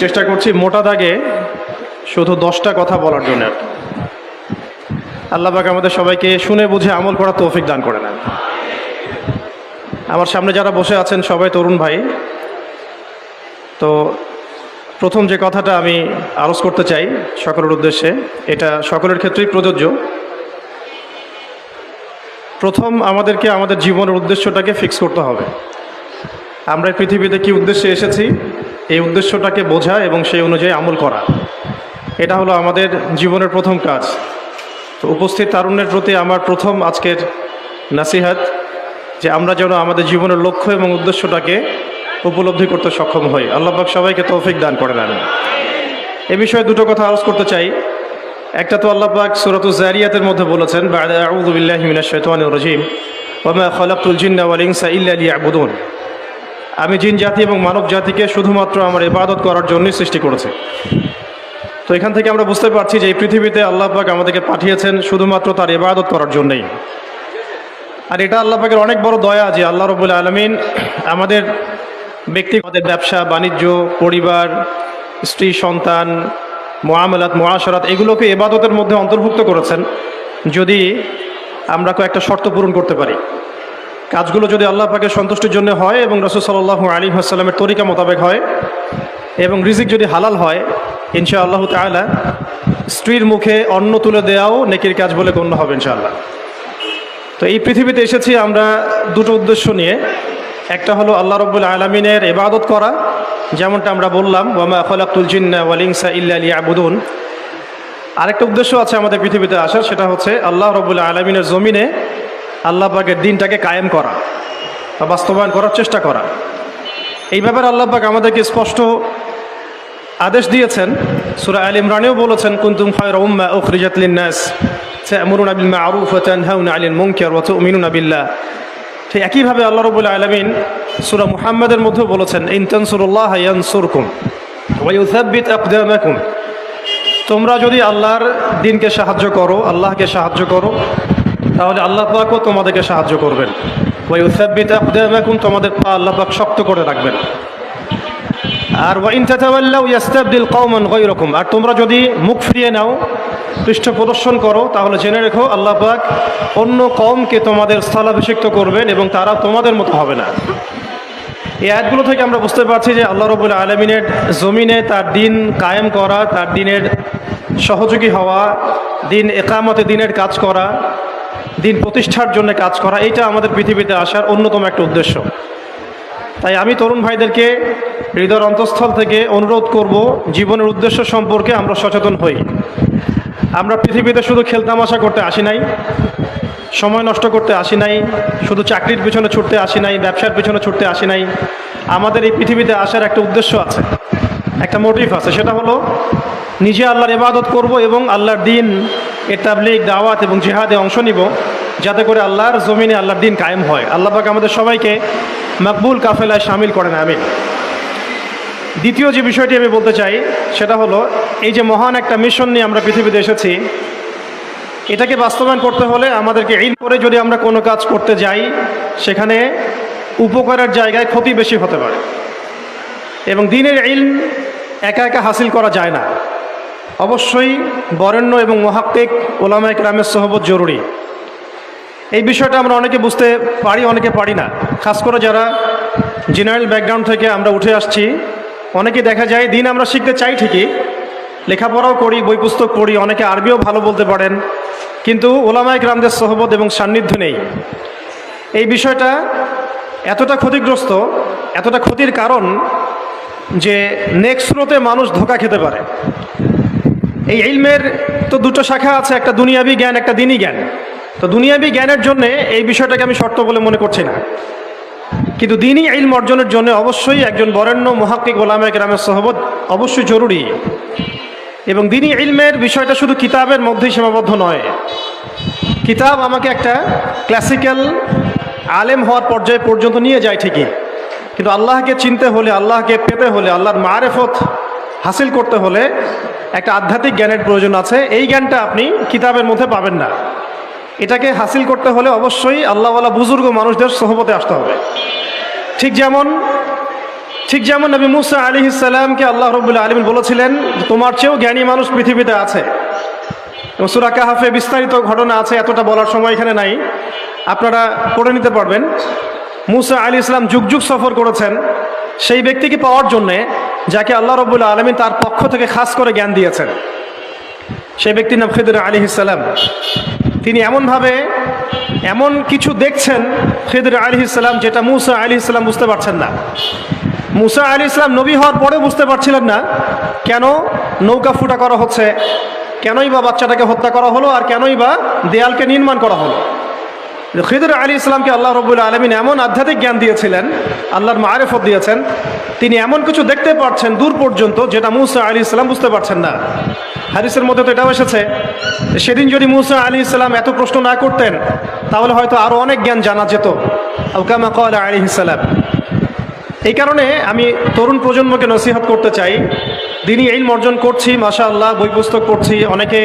চেষ্টা করছি মোটা দাগে শুধু দশটা কথা বলার জন্য। আর কি। আল্লাহ পাক আমাদের সবাইকে শুনে বুঝে আমল করার তৌফিক দান করে নেন আমার সামনে যারা বসে আছেন সবাই তরুণ ভাই। তো প্রথম যে কথাটা আমি আলোচ করতে চাই সকলের উদ্দেশ্যে, এটা সকলের ক্ষেত্রেই প্রযোজ্য। প্রথম আমাদেরকে আমাদের জীবনের উদ্দেশ্যটাকে ফিক্স করতে হবে। আমরা পৃথিবীতে কি উদ্দেশ্যে এসেছি? এই উদ্দেশ্যটাকে বোঝা এবং সেই অনুযায়ী আমল করা। এটা হলো আমাদের জীবনের প্রথম কাজ। তো উপস্থিত তারুণ্যের প্রতি আমার প্রথম আজকের নাসিহাত, যে আমরা যেন আমাদের জীবনের লক্ষ্য এবং উদ্দেশ্যটাকে উপলব্ধি করতে সক্ষম হই। আল্লাহ পাক সবাইকে তৌফিক দান করে দেন এ বিষয়ে দুটো কথা আলোচ করতে চাই। একটা তো আল্লাহ পাক সুরাতুজ জারিয়াতের মধ্যে বলেছেন, বা'দা আউযু বিল্লাহি মিনাশ শাইতানির রাজিম, ওয়া মা খালাকতুল জিন্না ওয়াল ইনসা ইল্লা লিয়াবুদুন। আমি জিন জাতি এবং মানব জাতিকে শুধুমাত্র আমার ইবাদত করার জন্যই সৃষ্টি করেছে। তো এখান থেকে আমরা বুঝতে পারছি যে এই পৃথিবীতে আল্লাহ পাক আমাদেরকে পাঠিয়েছেন শুধুমাত্র তার ইবাদত করার জন্যই। আর এটা আল্লাহ পাকের অনেক বড় দয়া যে আল্লাহ রবুল্লা আলমিন আমাদের ব্যক্তি, আমাদের ব্যবসা, বাণিজ্য, পরিবার, স্ত্রী, সন্তান মোয়ামেলাত মোয়াশরাত এগুলোকে এবাদতের মধ্যে অন্তর্ভুক্ত করেছেন যদি আমরা কয়েকটা শর্ত পূরণ করতে পারি। কাজগুলো যদি আল্লাহ পাকের সন্তুষ্টির জন্য হয় এবং রসুল সাল্লাহ আলী আসসালামের তরিকা মোতাবেক হয় এবং রিজিক যদি হালাল হয় ইনশা আল্লাহ তালা স্ত্রীর মুখে অন্ন তুলে দেওয়াও নেকির কাজ বলে গণ্য হবে ইনশাআল্লাহ। তো এই পৃথিবীতে এসেছি আমরা দুটো উদ্দেশ্য নিয়ে। একটা হলো আল্লাহ রব্বুল আলমিনের এবাদত করা, যেমনটা আমরা বললাম, ওয়ামা খলাকুল জিন্না ওয়ালিংসা ইল্লা আবুদুন আরেকটা উদ্দেশ্য আছে আমাদের পৃথিবীতে আসার, সেটা হচ্ছে আল্লাহ রব্বুল আলমিনের জমিনে আল্লাহ পাকের দিনটাকে কায়েম করা বা বাস্তবায়ন করার চেষ্টা করা। এই ব্যাপারে আল্লাহ পাক আমাদেরকে স্পষ্ট আদেশ দিয়েছেন। সুরা আল ইমরানেও বলেছেন, কুন্তুম খায়রা উম্মা উখরিজাত লিন-নাস তা'মুরুনা বিল মা'রুফ ওয়া তানহাউনা 'আনিল মুনকার ওয়া তু'মিনুনা বিল্লাহ। ঠিক একইভাবে আল্লাহ রবুল আলমিন সুরা মুহাম্মাদের মধ্যেও বলেছেন, ইন তানসুরুল্লাহ ইয়ানসুরকুম ওয়া ইউথাব্বিত আকদামাকুম। তোমরা যদি আল্লাহর দিনকে সাহায্য করো, আল্লাহকে সাহায্য করো তাহলে আল্লাহ পাকও তোমাদেরকে সাহায্য করবেন। ওই ইউথাব্বিত আকদামাকুম, তোমাদের পা আল্লাহ পাক শক্ত করে রাখবেন। আর ওয়াইন তাতাওয়াল্লাউ ইয়াস্তাবদিল কওমান গায়রাকুম, আর তোমরা যদি মুখ ফিরিয়ে নাও, পৃষ্ঠ প্রদর্শন করো, তাহলে জেনে রেখো আল্লাহ পাক অন্য কমকে তোমাদের স্থলাভিষিক্ত করবেন এবং তারা তোমাদের মতো হবে না। এই আয়াতগুলো থেকে আমরা বুঝতে পারছি যে আল্লাহ রবুল আলমিনের জমিনে তার দিন কায়েম করা, তার দিনের সহযোগী হওয়া, দিন একামতে দিনের কাজ করা দিন প্রতিষ্ঠার জন্য কাজ করা, এইটা আমাদের পৃথিবীতে আসার অন্যতম একটা উদ্দেশ্য। তাই আমি তরুণ ভাইদেরকে হৃদয়ের অন্তঃস্থল থেকে অনুরোধ করব, জীবনের উদ্দেশ্য সম্পর্কে আমরা সচেতন হই। আমরা পৃথিবীতে শুধু খেলতামাশা করতে আসি নাই, সময় নষ্ট করতে আসি নাই, শুধু চাকরির পিছনে ছুটতে আসি নাই, ব্যবসার পিছনে ছুটতে আসি নাই। আমাদের এই পৃথিবীতে আসার একটা উদ্দেশ্য আছে, একটা মোটিভ আছে, সেটা হলো নিজে আল্লাহর ইবাদত করব এবং আল্লাহর দিন এর তাবলিগ, দাওয়াত এবং জিহাদে অংশ নিব। যাতে করে আল্লাহর জমিনে আল্লাহর দিন কায়েম হয়। আল্লাহ পাক আমাদের সবাইকে মকবুল কাফেলায় সামিল করেন আমি দ্বিতীয় যে বিষয়টি আমি বলতে চাই, সেটা হলো, এই যে মহান একটা মিশন নিয়ে আমরা পৃথিবীতে এসেছি, এটাকে বাস্তবায়ন করতে হলে আমাদেরকে ইল করে যদি আমরা কোনো কাজ করতে যাই, সেখানে উপকারের জায়গায় ক্ষতি বেশি হতে পারে। এবং দিনের ইল একা একা হাসিল করা যায় না। অবশ্যই বরেণ্য এবং মহাক্কিক ওলামায় গ্রামের সহবত জরুরি। এই বিষয়টা আমরা অনেকে বুঝতে পারি, অনেকে পারি না। খাস করে যারা জেনারেল ব্যাকগ্রাউন্ড থেকে আমরা উঠে আসছি, অনেকে দেখা যায় দিন আমরা শিখতে চাই ঠিকই, লেখাপড়াও করি, বই পুস্তক পড়ি, অনেকে আরবিও ভালো বলতে পারেন, কিন্তু ওলামায় গ্রামদের সহবত এবং সান্নিধ্য নেই। এই বিষয়টা এতটা ক্ষতিগ্রস্ত, এতটা ক্ষতির কারণ যে নেক্সট স্রোতে মানুষ ধোকা খেতে পারে। এই ইলমের তো দুটো শাখা আছে, একটা দুনিয়াবি জ্ঞান, একটা দিনই জ্ঞান। তো দুনিয়াবি জ্ঞানের জন্য এই বিষয়টাকে আমি শর্ত বলে মনে করছি না। কিন্তু দিনই ইলম অর্জনের জন্য অবশ্যই একজন বরেণ্য মহাক্কিক গোলামে গ্রামের সহবত অবশ্যই জরুরি। এবং দিনই ইলমের বিষয়টা শুধু কিতাবের মধ্যেই সীমাবদ্ধ নয়। কিতাব আমাকে একটা ক্লাসিক্যাল আলেম হওয়ার পর্যায়ে পর্যন্ত নিয়ে যায় ঠিকই। কিন্তু আল্লাহকে চিনতে হলে, আল্লাহকে পেতে হলে, আল্লাহর মারেফত হাসিল করতে হলে একটা আধ্যাত্মিক জ্ঞানের প্রয়োজন আছে। এই জ্ঞানটা আপনি কিতাবের মধ্যে পাবেন না। এটাকে হাসিল করতে হলে অবশ্যই আল্লাহওয়ালা বুজুর্গ মানুষদের সহবতে আসতে হবে। ঠিক যেমন ঠিক যেমন নবী মুসা আলী ইসাল্লামকে আল্লাহ রবুল্লা আলমিন বলেছিলেন, তোমার চেয়েও জ্ঞানী মানুষ পৃথিবীতে আছে। সুরা কাহাফে বিস্তারিত ঘটনা আছে, এতটা বলার সময় এখানে নাই। আপনারা পড়ে নিতে পারবেন। মুসা আলী ইসলাম যুগ যুগ সফর করেছেন। সেই ব্যক্তিকে পাওয়ার জন্যে যাকে আল্লাহ রবুল্লা আলমিন তার পক্ষ থেকে খাস করে জ্ঞান দিয়েছেন। সেই ব্যক্তির নাম খিদর আলী ইসাল্লাম তিনি এমনভাবে এমন কিছু দেখছেন খিদর আলী ইসলাম যেটা মুসা আলী ইসলাম বুঝতে পারছেন না। মুসা আলী ইসলাম নবী হওয়ার পরে বুঝতে পারছিলেন না কেন নৌকা ফুটা করা হচ্ছে, কেনই বা বাচ্চাটাকে হত্যা করা হলো আর কেনই বা দেয়ালকে নির্মাণ করা হলো। খিদর আলী ইসলামকে আল্লাহ রবুল্লা আলমিন এমন আধ্যাত্মিক জ্ঞান দিয়েছিলেন, আল্লাহর মারেফত দিয়েছেন, তিনি এমন কিছু দেখতে পাচ্ছেন দূর পর্যন্ত যেটা মুসা আলী ইসলাম বুঝতে পারছেন না। হারিসের মধ্যে তো এটাও এসেছে সেদিন যদি মুসা আলী ইসলাম এত প্রশ্ন না করতেন, তাহলে হয়তো আরও অনেক জ্ঞান জানা যেত। আউকামা কল আলী ইসালাম এই কারণে আমি তরুণ প্রজন্মকে নসিহত করতে চাই দিনই এই অর্জন করছি মাশা আল্লাহ বই পুস্তক পড়ছি, অনেকে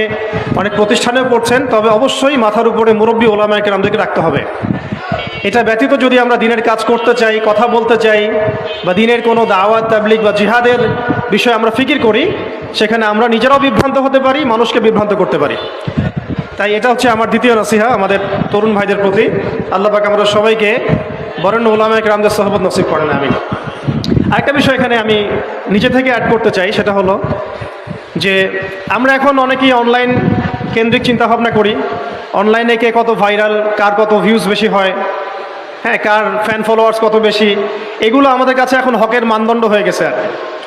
অনেক প্রতিষ্ঠানেও পড়ছেন, তবে অবশ্যই মাথার উপরে মুরব্বী ওলামায়কে আমাদেরকে রাখতে হবে। এটা ব্যতীত যদি আমরা দিনের কাজ করতে চাই, কথা বলতে চাই, বা দিনের কোনো দাওয়াত তাবলিক বা জিহাদের বিষয়ে আমরা ফিকির করি, সেখানে আমরা নিজেরাও বিভ্রান্ত হতে পারি, মানুষকে বিভ্রান্ত করতে পারি। তাই এটা হচ্ছে আমার দ্বিতীয় নসিহা, আমাদের তরুণ ভাইদের প্রতি। আল্লাহ পাক আমরা সবাইকে বরেণ্য ওলামায়ক রামদের সহবত নসিব করেন আমি আরেকটা বিষয় এখানে আমি নিজে থেকে অ্যাড করতে চাই, সেটা হলো যে আমরা এখন অনেকেই অনলাইন কেন্দ্রিক চিন্তাভাবনা করি। অনলাইনে কে কত ভাইরাল কার কত ভিউজ বেশি হয় হ্যাঁ কার ফ্যান ফলোয়ার্স কত বেশি, এগুলো আমাদের কাছে এখন হকের মানদণ্ড হয়ে গেছে আর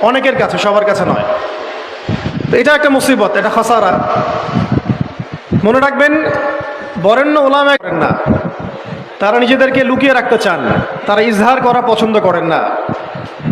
অনেকের কাছে, সবার কাছে নয়। এটা একটা মুসিবত, এটা খসারা। মনে রাখবেন, বরেণ্য ওলামা করেন না। তারা নিজেদেরকে লুকিয়ে রাখতে চান তারা ইজহার করা পছন্দ করেন না।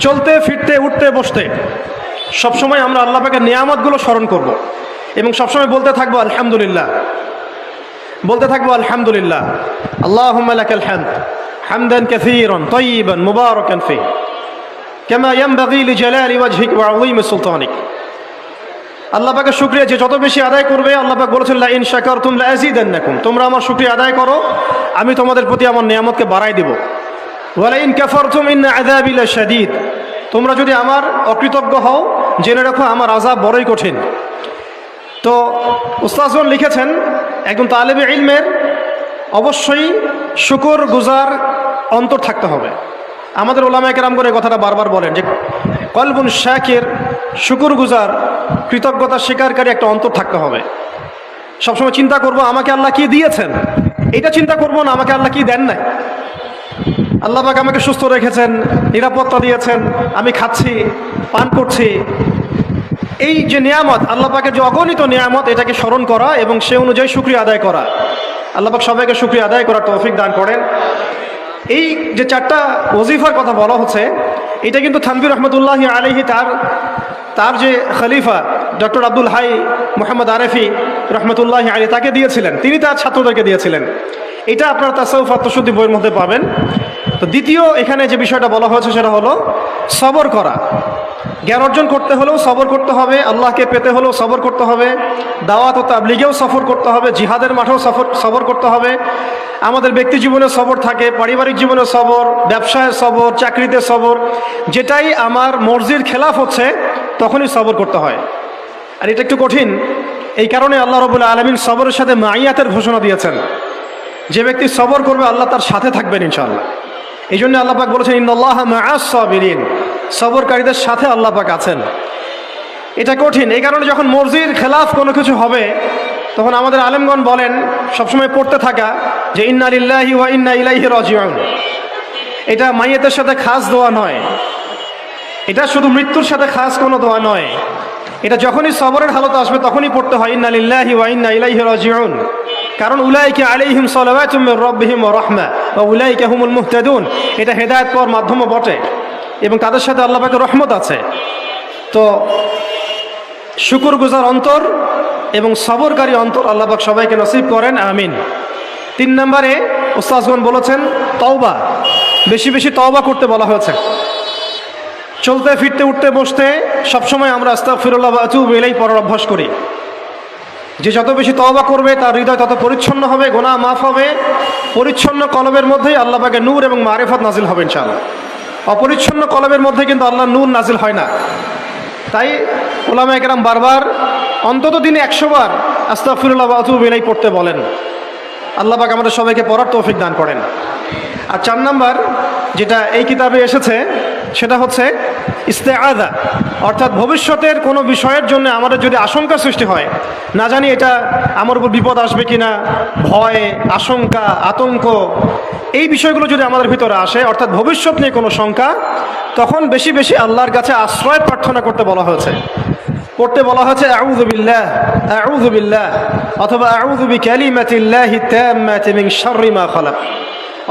চলতে, ফিরতে, উঠতে, বসতে। সবসময় আমরা আল্লাহ পাকের নিয়ামতগুলো স্মরণ করব এবং সবসময় বলতে থাকব, আলহামদুলিল্লাহ। বলতে থাকব, আলহামদুলিল্লাহ। আল্লাহ হ্যামদ হামদান কাসীরান তয়িবান মুবারাকান ফি। কামা ইয়ানবাগি লিজালালি ওয়াজহিক ওয়া আযীম সুলতানিক। আল্লাহ পাকে শুক্রিয়া যে যত বেশি আদায় করবে, আল্লাহ পাক বলেছেন, লা ইন শাকারতুম লা আযীদান্নাকুম। তোমরা আমার শুকরিয়া আদায় করো, আমি তোমাদের প্রতি আমার নিয়ামতকে বাড়াই দেব। ওয়ালা ইন কাফারতুম ইন্না আযাবি লাশাদীদ। তোমরা যদি আমার অকৃতজ্ঞ হও, জেনে রাখো আমার আযাব বড়ই কঠিন। তো উস্তাজগণ লিখেছেন, একজন তালেবে ইলমের অবশ্যই শুকর গুজার অন্তর থাকতে হবে। আমাদের ওলামায় করে কথাটা বারবার বলেন যে, কলবুন শাকের, শুকুর গুজার, কৃতজ্ঞতা স্বীকারকারী একটা অন্তর থাকতে হবে। সবসময় চিন্তা করব, আমাকে আল্লাহ কি দিয়েছেন? এটা চিন্তা করব না, আমাকে আল্লাহ কি দেন নাই? আল্লাহ পাক আমাকে সুস্থ রেখেছেন, নিরাপত্তা দিয়েছেন, আমি খাচ্ছি, পান করছি। এই যে নিয়ামত, আল্লাহ পাকের যে অগণিত নিয়ামত, এটাকে স্মরণ করা এবং সে অনুযায়ী শুক্রিয়া আদায় করা। আল্লাপাক সবাইকে শুক্রিয়া আদায় করার তৌফিক দান করেন। এই যে চারটা ওজিফার কথা বলা হচ্ছে, এটা কিন্তু থানবির রহমতুল্লাহ আলহি তার তার যে খলিফা, ডক্টর আব্দুল হাই মোহাম্মদ আরেফি রহমতুল্লাহ আলী তাকে দিয়েছিলেন। তিনি তার ছাত্রদেরকে দিয়েছিলেন। এটা আপনারা তাসাউফ আত্মশুদ্ধি বইয়ের মধ্যে পাবেন। তো দ্বিতীয় এখানে যে বিষয়টা বলা হয়েছে সেটা হলো সবর করা। জ্ঞান অর্জন করতে হলেও সবর করতে হবে, আল্লাহকে পেতে হলেও সবর করতে হবে, দাওয়াত ও তাবলিগেও সফর করতে হবে, জিহাদের মাঠেও সফর, সবর করতে হবে। আমাদের ব্যক্তি জীবনে সবর থাকে, পারিবারিক জীবনে সবর, ব্যবসায় সবর, চাকরিতে সবর, যেটাই আমার মর্জির খেলাফ হচ্ছে, তখনই সবর করতে হয়। আর এটা একটু কঠিন, এই কারণে আল্লাহ রবুল্লা আলমিন সবরের সাথে মাইয়াতের ঘোষণা দিয়েছেন। যে ব্যক্তি সবর করবে, আল্লাহ তার সাথে থাকবেন ইনশাআল্লাহ। এই জন্য আল্লাহ পাক বলেছেন ইন্দাল্লাহ সাবিরিন সবরকারীদের সাথে আল্লাহ পাক আছেন। এটা কঠিন। এই কারণে যখন মর্জির খেলাফ কোনো কিছু হবে, তখন আমাদের আলেমগণ বলেন, সবসময় পড়তে থাকা যে, ইন্না লিল্লাহি ওয়া ইন্না ইলাইহি রাজিউন। এটা মাইয়াতের সাথে খাস দোয়া নয়। এটা শুধু মৃত্যুর সাথে খাস কোনো দোয়া নয়। এটা যখনই সবরের হালত আসবে, তখনই পড়তে হয়, ইন্না লিল্লাহি ওয়া ইন্না ইলাইহি রাজিউন। কারণ উলাইকে আলাইহিম সালাওয়াতুম মির রাব্বিহিম ওয়া রাহমা ওয়া উলাইকা হুমুল মুহতাদুন। এটা হেদায়েত পাওয়ার মাধ্যমও বটে এবং তাদের সাথে আল্লাহ পাকের রহমত আছে। তো শুকুর গুজার অন্তর এবং সবরকারী অন্তর আল্লাপাক সবাইকে নসিব করেন, আমিন। তিন নম্বরে ওস্তাজগণ বলেছেন, তওবা, বেশি বেশি তওবা করতে বলা হয়েছে। চলতে, ফিরতে, উঠতে, বসতে সবসময় আমরা আস্তাক ফিরুল্লাহ আতুব এলেই পড়ার অভ্যাস করি। যে যত বেশি তওবা করবে, তার হৃদয় তত পরিচ্ছন্ন হবে, গোনা মাফ হবে। পরিচ্ছন্ন কলবের মধ্যেই আল্লাহ পাকে নূর এবং মারেফত নাজিল হবে ইনশাআল্লাহ। অপরিচ্ছন্ন কলবের মধ্যে কিন্তু আল্লাহ নূর নাজিল হয় না। তাই ওলামা একরাম বারবার, অন্তত দিনে একশো বার আস্তাফিরুল্লাহ আতুব এলাই পড়তে বলেন। আল্লাহ পাক আমাদের সবাইকে পড়ার তৌফিক দান করেন। আর চার নাম্বার, যেটা এই কিতাবে এসেছে সেটা হচ্ছে ইস্তে আদা অর্থাৎ ভবিষ্যতের কোনো বিষয়ের জন্য আমাদের যদি আশঙ্কা সৃষ্টি হয়, না জানি এটা আমার উপর বিপদ আসবে কিনা, ভয়, আশঙ্কা, আতঙ্ক, এই বিষয়গুলো যদি আমাদের ভিতরে আসে, অর্থাৎ ভবিষ্যৎ নিয়ে কোনো শঙ্কা, তখন বেশি বেশি আল্লাহর কাছে আশ্রয় প্রার্থনা করতে বলা হয়েছে। পড়তে বলা হয়েছে আউযুবিল্লাহ আউযুবিল্লাহ অথবা, আউযু বিকালিমাতিল্লাহি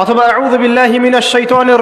অথবা, আউযু বিল্লাহি মিনাশ শাইতানির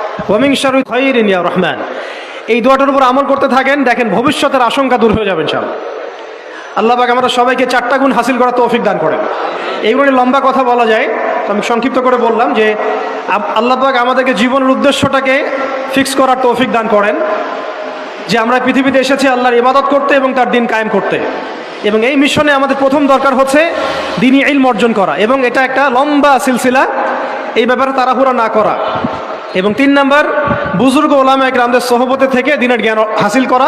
রহমান। এই দোয়াটার উপর আমল করতে থাকেন, দেখেন ভবিষ্যতের আশঙ্কা দূর হয়ে যাবেন সব আল্লাহবাক আমরা সবাইকে চারটা গুণ হাসিল করার তৌফিক দান করেন। এইগুলো লম্বা কথা বলা যায় আমি সংক্ষিপ্ত করে বললাম যে আল্লাহবাক আমাদেরকে জীবনের উদ্দেশ্যটাকে ফিক্স করার তৌফিক দান করেন, যে আমরা পৃথিবীতে এসেছি আল্লাহর ইবাদত করতে এবং তার দিন কায়েম করতে। এবং এই মিশনে আমাদের প্রথম দরকার হচ্ছে দিনই ইলম অর্জন করা, এবং এটা একটা লম্বা সিলসিলা, এই ব্যাপারে তাড়াহুড়া না করা। এবং তিন নাম্বার বুজুর্গ ওলামা একরামদের সহবতে থেকে দিনের জ্ঞান হাসিল করা।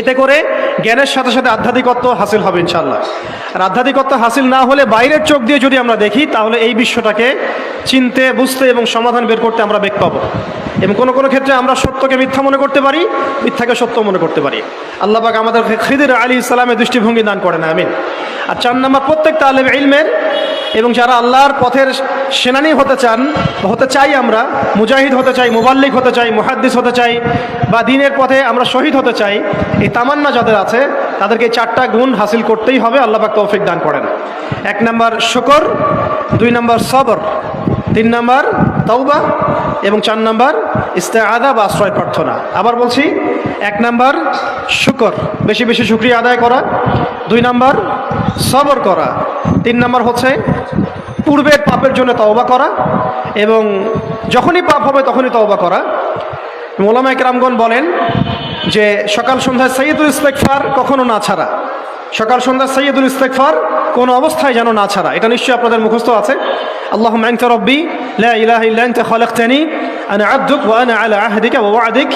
এতে করে জ্ঞানের সাথে সাথে আধ্যাত্মিকত্ব হাসিল হবে ইনশাল্লাহ আর আধ্যাত্মিকত্ব হাসিল না হলে বাইরের চোখ দিয়ে যদি আমরা দেখি, তাহলে এই বিশ্বটাকে চিনতে, বুঝতে এবং সমাধান বের করতে আমরা বেগ পাবো। এবং কোনো কোনো ক্ষেত্রে আমরা সত্যকে মিথ্যা মনে করতে পারি, মিথ্যাকে সত্য মনে করতে পারি। আল্লাহ পাক আমাদের খিদির আলী ইসলামের দৃষ্টিভঙ্গি দান করেন, আমিন। আর চার নম্বর, প্রত্যেক তালেব ইলমের এবং যারা আল্লাহর পথের সেনানি হতে চান, হতে চাই আমরা, মুজাহিদ হতে চাই, মুবাল্লিক হতে চাই, মুহাদ্দিস হতে চাই, বা দিনের পথে আমরা শহীদ হতে চাই এই তামান্না যাদের আছে, তাদেরকে চারটা গুণ হাসিল করতেই হবে, আল্লাহ পাক তৌফিক দান করেন। এক নম্বর শুকর, দুই নম্বর সবর, তিন নম্বর তৌবা এবং চার নম্বর ইস্তেআদা বা আশ্রয় প্রার্থনা। আবার বলছি, এক নম্বর শুকর, বেশি বেশি শুক্রিয়া আদায় করা, দুই নম্বর সবর করা, তিন নম্বর হচ্ছে পূর্বের পাপের জন্য তওবা করা এবং যখনই পাপ হবে তখনই তওবা করা। মোলামা একরামগণ বলেন যে সকাল সন্ধ্যায় সৈয়দুল ইস্তেকফার কখনো না ছাড়া। সকাল সন্ধ্যা সৈয়দুল ইস্তেকফার কোনো অবস্থায় যেন না ছাড়া। এটা নিশ্চয়ই আপনাদের মুখস্থ আছে। আল্লাহ ম্যাংত রব্বি লাইলাহিল্লান্ত খলকতানি, আনা আব্দুক ওয়ানা আলা আহদিকা ওয়াদিক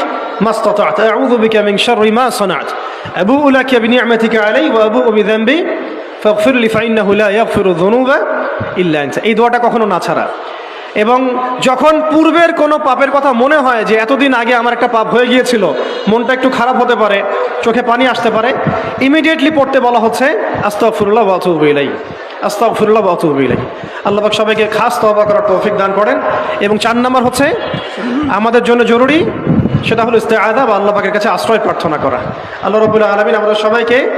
মাস্তাতাত। আউযু বিকা মিন শাররি মা সানাত। আবুউ লাকা বিনিআমাতিকা আলাই ওয়া আবুউ বিযানবি ফাগফিরলি ফাইন্নাহু লা ইয়াগফিরু যুনুবা ইল্লা আনতা। এই দোয়াটা কখনো না ছাড়া। এবং যখন পূর্বের কোনো পাপের কথা মনে হয় যে এতদিন আগে আমার একটা পাপ হয়ে গিয়েছিল, মনটা একটু খারাপ হতে পারে, চোখে পানি আসতে পারে ইমিডিয়েটলি পড়তে বলা হচ্ছে, আস্তাগফিরুল্লাহ ওয়া আতুবু ইলাইহি, আস্তাগফিরুল্লাহ ওয়া আতুবু ইলাইহি। আল্লাহ পাক সবাইকে খাস তওবা করার তৌফিক দান করেন। এবং চার নম্বর হচ্ছে, আমাদের জন্য জরুরি, সেটা হলো ইস্তেআদা বা আল্লাহ পাকের কাছে আশ্রয় প্রার্থনা করা। আল্লাহ রবুল্লা আলমিন আমাদের সবাইকে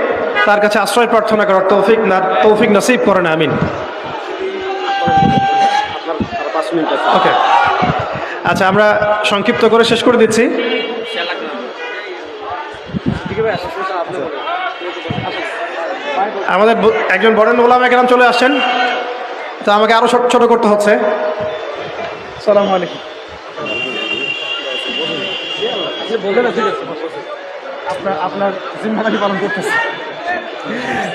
তার কাছে আশ্রয় প্রার্থনা করার তৌফিক না, তৌফিক নসিব করেন, আমিন। ওকে আচ্ছা আমরা সংক্ষিপ্ত করে শেষ করে দিচ্ছি। আমাদের একজন বরেন ওলাম একরাম চলে আসছেন। তো আমাকে আরও ছোট ছোট করতে হচ্ছে। সালাম আলাইকুম। আছে। আপনার আপনার জিম্মাদারি পালন করতেছে।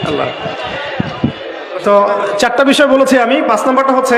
আল্লাহ। তো চারটা বিষয় বলেছি আমি। পাঁচ নম্বরটা হচ্ছে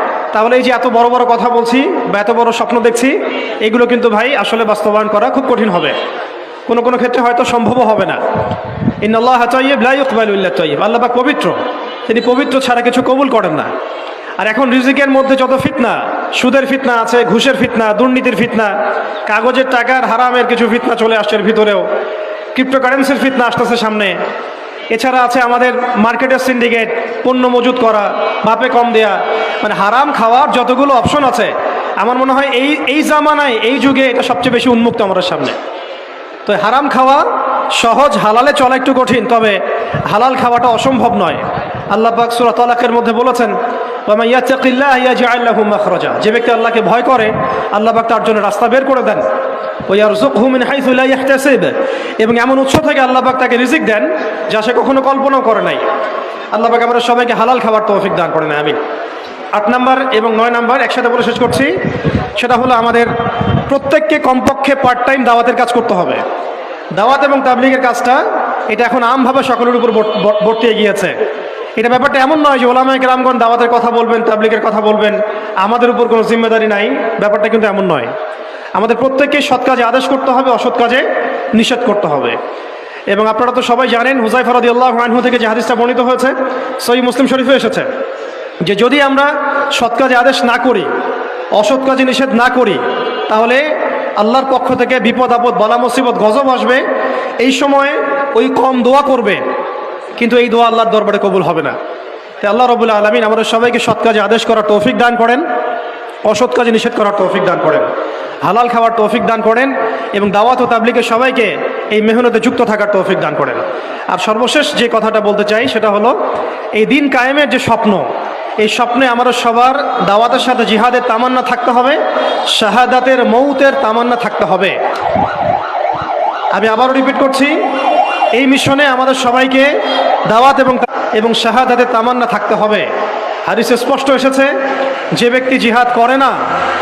তাহলে এই যে এত বড় বড় কথা বলছি বা এত বড় স্বপ্ন দেখছি, এগুলো কিন্তু ভাই আসলে বাস্তবায়ন করা খুব কঠিন হবে। কোনো কোনো ক্ষেত্রে হয়তো সম্ভবও হবে না। ইন্নআল্লাহ তৈব লাই ইকবালুল্লাহ তৈব আল্লাহ পাক পবিত্র। তিনি পবিত্র ছাড়া কিছু কবুল করেন না। আর এখন রিজিকের মধ্যে যত ফিতনা, সুদের ফিতনা আছে, ঘুষের ফিতনা, দুর্নীতির ফিতনা, কাগজের টাকার হারামের কিছু ফিতনা চলে আসছে ভিতরেও। ক্রিপ্টোকারেন্সির ফিতনা আসতেছে সামনে। এছাড়া আছে আমাদের মার্কেটের সিন্ডিকেট, পণ্য মজুত করা বাপে কম দেয়া। মানে হারাম খাওয়ার যতগুলো অপশন আছে, আমার মনে হয় এই এই জামানায়, এই যুগে এটা সবচেয়ে বেশি উন্মুক্ত আমাদের সামনে। তো হারাম খাওয়া সহজ, হালালে চলা একটু কঠিন, তবে হালাল খাওয়াটা অসম্ভব নয়। আল্লাহ পাক তালাকের মধ্যে বলেছেন যে ব্যক্তি আল্লাহকে ভয় করে, আল্লাহ পাক তার জন্য রাস্তা বের করে দেন। এবং এমন উৎস থেকে আল্লাহ পাক তাকে রিজিক দেন যা সে কখনো কল্পনাও করে নাই। আল্লাহ পাক আমরা সবাইকে হালাল খাবার তৌফিক দান করে করেন আমি আট নাম্বার এবং নয় নাম্বার একসাথে বলে শেষ করছি, সেটা হলো আমাদের প্রত্যেককে কমপক্ষে পার্ট টাইম দাওয়াতের কাজ করতে হবে। দাওয়াত এবং তাবলিগের কাজটা, এটা এখন আমভাবে সকলের উপর বর্ত- বর্ত- বর্তিয়ে গিয়েছে এটা ব্যাপারটা এমন নয় যে ওলামায়ক রামগণ দাওয়াতের কথা বলবেন, তাবলিগের কথা বলবেন, আমাদের উপর কোনো জিম্মেদারি নাই, ব্যাপারটা কিন্তু এমন নয়। আমাদের প্রত্যেককে সৎ কাজে আদেশ করতে হবে, অসৎ কাজে নিষেধ করতে হবে। এবং আপনারা তো সবাই জানেন হুজাই ফরাদি আল্লাহ আনহু থেকে যে হাদিসটা বর্ণিত হয়েছে সই মুসলিম শরীফে এসেছে, যে যদি আমরা সৎ কাজে আদেশ না করি, অসৎ কাজে নিষেধ না করি, তাহলে আল্লাহর পক্ষ থেকে বিপদ, আপদ, বলা, মুসিবত, গজব আসবে। এই সময়ে ওই কম দোয়া করবে, কিন্তু এই দোয়া আল্লাহর দরবারে কবুল হবে না। তাই আল্লাহ রবুল্লা আলমিন আমাদের সবাইকে সৎ কাজে আদেশ করার তৌফিক দান করেন, অসৎ কাজে নিষেধ করার তৌফিক দান করেন। হালাল খাওয়ার তৌফিক দান করেন এবং দাওয়াত ও তাবলিকে সবাইকে এই মেহনতে যুক্ত থাকার তৌফিক দান করেন। আর সর্বশেষ যে কথাটা বলতে চাই সেটা হলো, এই দিন কায়েমের যে স্বপ্ন, এই স্বপ্নে আমাদের সবার দাওয়াতের সাথে জিহাদের তামান্না থাকতে হবে, শাহাদাতের মৌতের তামান্না থাকতে হবে। আমি আবারও রিপিট করছি, এই মিশনে আমাদের সবাইকে দাওয়াত এবং এবং শাহাদাতের তামান্না থাকতে হবে। হারিসে স্পষ্ট এসেছে, যে ব্যক্তি জিহাদ করে না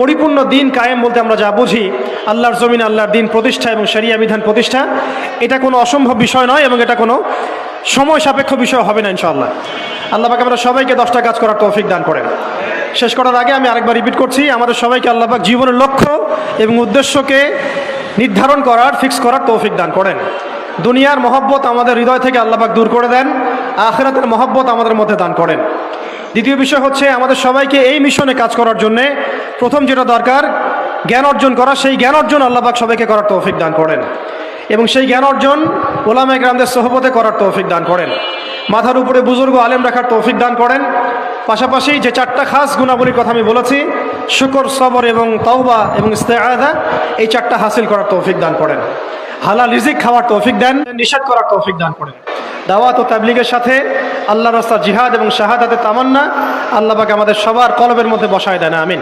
পরিপূর্ণ দিন কায়েম বলতে আমরা যা বুঝি, আল্লাহর জমিনে, আল্লাহর দিন প্রতিষ্ঠা এবং শরিয়া বিধান প্রতিষ্ঠা, এটা কোনো অসম্ভব বিষয় নয় এবং এটা কোনো সময় সাপেক্ষ বিষয় হবে না ইনশাআল্লাহ। আল্লাহ পাক আমরা সবাইকে দশটা কাজ করার তৌফিক দান করেন। শেষ করার আগে আমি আরেকবার রিপিট করছি, আমাদের সবাইকে আল্লাহ পাক জীবনের লক্ষ্য এবং উদ্দেশ্যকে নির্ধারণ করার ফিক্স করার তৌফিক দান করেন। দুনিয়ার মহব্বত আমাদের হৃদয় থেকে আল্লাহ পাক দূর করে দেন, আখেরাতের মহব্বত আমাদের মধ্যে দান করেন। দ্বিতীয় বিষয় হচ্ছে আমাদের সবাইকে এই মিশনে কাজ করার জন্যে প্রথম যেটা দরকার, জ্ঞান অর্জন করা। সেই জ্ঞান অর্জন আল্লাহবাক সবাইকে করার তৌফিক দান করেন। এবং সেই জ্ঞান অর্জন ওলামা গ্রামদের সহবতে করার তৌফিক দান করেন। মাথার উপরে বুজুর্গ আলেম রাখার তৌফিক দান করেন। পাশাপাশি যে চারটা খাস গুণাবলীর কথা আমি বলেছি, শুকর, সবর এবং তওবা এবং ইস্তেআদা এই চারটা হাসিল করার তৌফিক দান করেন। হালাল রিজিক খাওয়ার তৌফিক দেন, নিষেধ করার তৌফিক দান করেন। দাওয়াত ও তাবলিগের সাথে আল্লাহ রাস্তা জিহাদ এবং শাহাদাতের তামান্না আল্লাহ পাক আমাদের সবার কলবের মধ্যে বসায় দেন, আমিন।